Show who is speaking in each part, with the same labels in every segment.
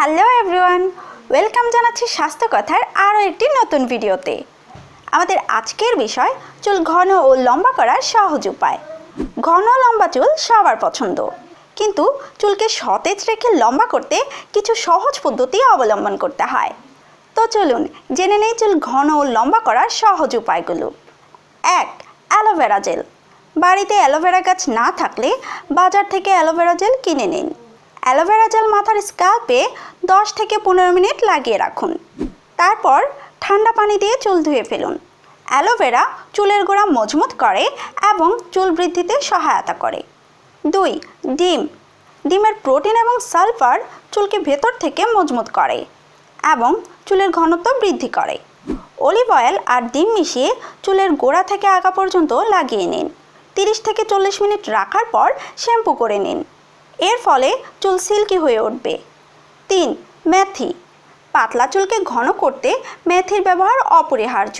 Speaker 1: Hello everyone welcome জানাচ্ছি স্বাস্থ্য কথার আরও একটি নতুন ভিডিওতে। আমাদের আজকের বিষয়, চুল ঘন ও লম্বা করার সহজ উপায়। ঘন লম্বা চুল সবার পছন্দ। কিন্তু চুলকে সতেজ রেখে লম্বা করতে কিছু সহজ পদ্ধতি অবলম্বন করতে হয়। তো চলুন, জেনে নেই চুল ঘন ও লম্বা করার সহজ উপায়গুলো। এক, অ্যালোভেরা জেল। বাড়িতে অ্যালোভেরা গাছ না থাকলে বাজার থেকে অ্যালোভেরা জেল কিনে নিন। অ্যালোভেরা জেল মাথার স্ক্যাল্পে দশ থেকে পনেরো মিনিট লাগিয়ে রাখুন। তারপর ঠান্ডা পানি দিয়ে চুল ধুয়ে ফেলুন। অ্যালোভেরা চুলের গোড়া মজবুত করে এবং চুল বৃদ্ধিতে সহায়তা করে। দুই, ডিম। ডিমের প্রোটিন এবং সালফার চুলকে ভেতর থেকে মজবুত করে এবং চুলের ঘনত্ব বৃদ্ধি করে। অলিভ অয়েল আর ডিম মিশিয়ে চুলের গোড়া থেকে আগা পর্যন্ত লাগিয়ে নিন। তিরিশ থেকে চল্লিশ মিনিট রাখার পর শ্যাম্পু করে নিন। এর ফলে চুল সিল্কি হয়ে উঠবে। তিন, মেথি। পাতলা চুলকে ঘন করতে মেথির ব্যবহার অপরিহার্য।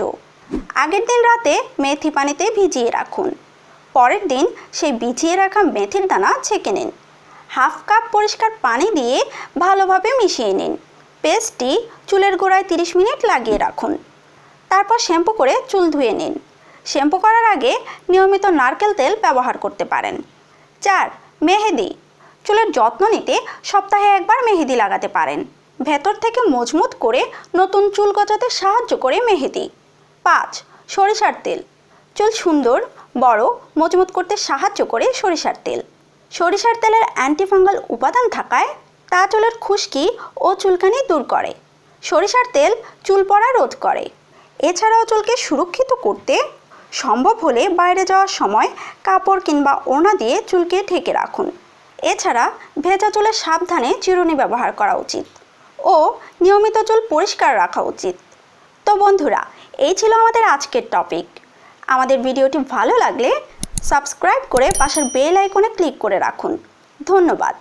Speaker 1: আগের দিন রাতে মেথি পানিতে ভিজিয়ে রাখুন। পরের দিন সেই ভিজিয়ে রাখা মেথির দানা ছেঁকে নিন। হাফ কাপ পরিষ্কার পানি দিয়ে ভালোভাবে মিশিয়ে নিন। পেস্টটি চুলের গোড়ায় 30 মিনিট লাগিয়ে রাখুন। তারপর শ্যাম্পু করে চুল ধুয়ে নিন। শ্যাম্পু করার আগে নিয়মিত নারকেল তেল ব্যবহার করতে পারেন। চার, মেহেদি। চুলের যত্ন নিতে সপ্তাহে একবার মেহেদি লাগাতে পারেন। ভেতর থেকে মজবুত করে নতুন চুল গজাতে সাহায্য করে মেহেদি। পাঁচ, সরিষার তেল। চুল সুন্দর, বড় মজবুত করতে সাহায্য করে সরিষার তেল। সরিষার তেলের অ্যান্টিফাঙ্গাল উপাদান থাকায় তা চুলের খুশকি ও চুলকানি দূর করে। সরিষার তেল চুল পড়া রোধ করে। এছাড়াও চুলকে সুরক্ষিত করতে সম্ভব হলে বাইরে যাওয়ার সময় কাপড় কিংবা ওড়না দিয়ে চুলকে ঢেকে রাখুন। এছাড়া ভেজা চুলে সাবধানে চিরুনি ব্যবহার করা উচিত ও নিয়মিত চুল পরিষ্কার রাখা উচিত। তো বন্ধুরা, এই ছিল আমাদের আজকের টপিক আমাদের ভিডিওটি ভালো লাগলে সাবস্ক্রাইব করে পাশের বেল আইকনে ক্লিক করে রাখুন। ধন্যবাদ।